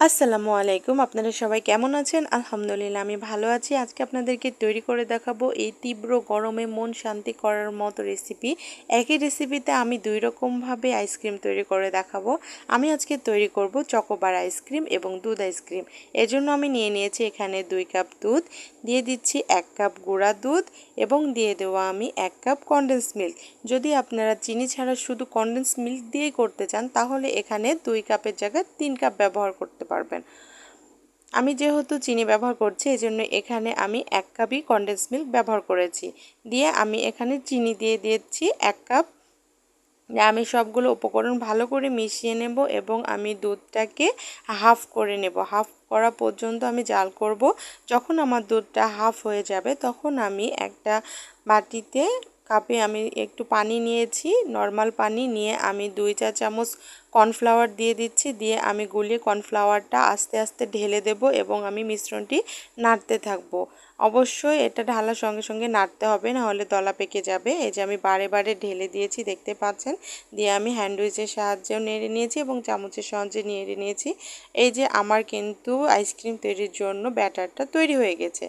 আসসালামু আলাইকুম, আপনারা সবাই কেমন আছেন? আলহামদুলিল্লাহ, আমি ভালো আছি। আজকে আপনাদেরকে তৈরি করে দেখাবো এই তীব্র গরমে মন শান্তি করার মতো রেসিপি একই রেসিপিতে আমি দুই রকমভাবে আইসক্রিম তৈরি করে দেখাবো। আমি আজকে তৈরি করব চকোবার আইসক্রিম এবং দুধ আইসক্রিম এজন্য আমি নিয়ে নিয়েছি এখানে দুই কাপ দুধ, দিয়ে দিচ্ছি এক কাপ গুঁড়া দুধ এবং দিয়ে দেওয়া আমি এক কাপ কনডেন্স মিল্ক যদি আপনারা চিনি ছাড়া শুধু কনডেন্স মিল্ক দিয়েই করতে চান, তাহলে এখানে দুই কাপের জায়গায় তিন কাপ ব্যবহার করতে পারবেন। আমি যেহেতু চিনি ব্যবহার করছি এই জন্য এখানে আমি এক কাপই কনডেন্স মিল্ক ব্যবহার করেছি। দিয়ে আমি এখানে চিনি দিয়ে দিয়েছি এক কাপ। আমি সবগুলো উপকরণ ভালো করে মিশিয়ে নেব এবং আমি দুধটাকে হাফ করে নেব। হাফ করা পর্যন্ত আমি জাল করব। যখন আমার দুধটা হাফ হয়ে যাবে, তখন আমি একটা বাটিতে কাপে আমি একটু পানি নিয়েছি। নর্মাল পানি নিয়ে আমি দুই চা চামচ কর্নফ্লাওয়ার দিয়ে দিচ্ছি, দিয়ে আমি গুলিয়ে কর্নফ্লাওয়ারটা আস্তে আস্তে ঢেলে দেব এবং আমি মিশ্রণটি নাড়তে থাকব। অবশ্যই এটা ঢালার সঙ্গে সঙ্গে নাড়তে হবে না হলে দলা পেকে যাবে। এই যে আমি বারে বারে ঢেলে দিয়েছি, দেখতে পাচ্ছেন? দিয়ে আমি হ্যান্ডউইচের সাহায্যেও নেড়ে নিয়েছি এবং চামচের সাহায্যে নেড়ে নিয়েছি। এই যে আমার কিন্তু আইসক্রিম তৈরির জন্য ব্যাটারটা তৈরি হয়ে গেছে।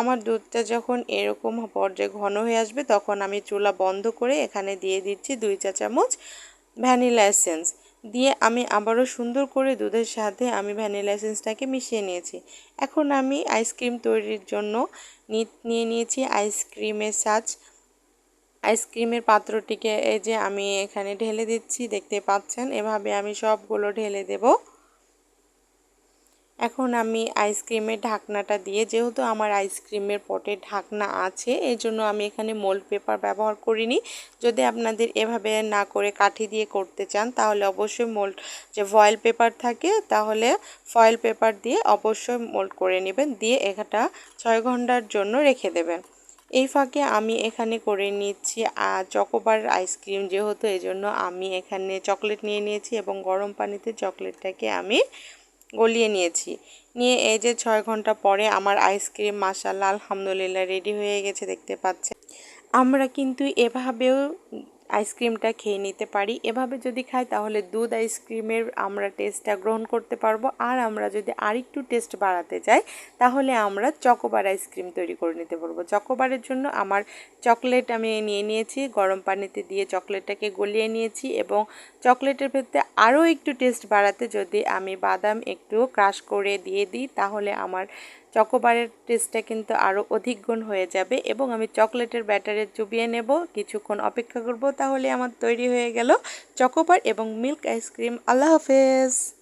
আমার দুধটা যখন এরকম পর্যায়ে ঘন হয়ে আসবে, তখন আমি চুলা বন্ধ করে এখানে দিয়ে দিচ্ছি দুই চা চামচ ভ্যানিলা এসেন্স। দিয়ে আমি আবারও সুন্দর করে দুধের সাথে আমি ভ্যানিলা এসেন্সটাকে মিশিয়ে নিয়েছি। এখন আমি আইসক্রিম তৈরির জন্য নিয়ে নিয়েছি আইসক্রিমের সাজ। আইসক্রিমের পাত্রটিকে এই যে আমি এখানে ঢেলে দিচ্ছি, দেখতে পাচ্ছেন? এভাবে আমি সবগুলো ঢেলে দেবো। এখন আমি আইসক্রিমের ঢাকনাটা দিয়ে, যেহেতু আমার আইসক্রিমের পটে ঢাকনা আছে এই জন্য আমি এখানে মোল্ড পেপার ব্যবহার করিনি। যদি আপনাদের এভাবে না করে কাঠি দিয়ে করতে চান, তাহলে অবশ্যই মোল্ড, যে ফয়েল পেপার থাকে, তাহলে ফয়েল পেপার দিয়ে অবশ্যই মোল্ড করে নেবেন, দিয়ে এটা ছয় ঘণ্টার জন্য রেখে দেবেন। এই ফাঁকে আমি এখানে করে নিচ্ছি চকোবার আইসক্রিম যেহেতু এই জন্য আমি এখানে চকলেট নিয়ে নিয়েছি এবং গরম পানিতে চকলেটটাকে আমি গলিয়ে নিয়েছি। নিয়ে এই যে ছয় ঘণ্টা পরে আমার আইসক্রিম মাসাল্লাহ আলহামদুলিল্লাহ রেডি হয়ে গেছে দেখতে পাচ্ছে আমরা কিন্তু এভাবেও আইসক্রিমটা খেয়ে নিতে পারি। এভাবে যদি খাই তাহলে দুধ আইসক্রিমের আমরা টেস্টটা গ্রহণ করতে পারব। আর আমরা যদি আরেকটু টেস্ট বাড়াতে চাই তাহলে আমরা চকোবার আইসক্রিম তৈরি করে নিতে পারব। চকোবারের জন্য আমার চকলেট আমি নিয়ে নিয়েছি, গরম পানিতে দিয়ে চকলেটটাকে গলিয়ে নিয়েছি এবং চকলেটের ভেতরে আরও একটু টেস্ট বাড়াতে যদি আমি বাদাম একটু ক্রাশ করে দিয়ে দিই, তাহলে আমার চকোবারের টেস্টটা কিন্তু আরও অধিক গুণ হয়ে যাবে এবং আমি চকলেটের ব্যাটারে চুবিয়ে নেব। কিছুক্ষণ অপেক্ষা করব, তাহলে আমার তৈরি হয়ে গেল চকোবার এবং মিল্ক আইসক্রিম। আল্লাহ হাফেজ।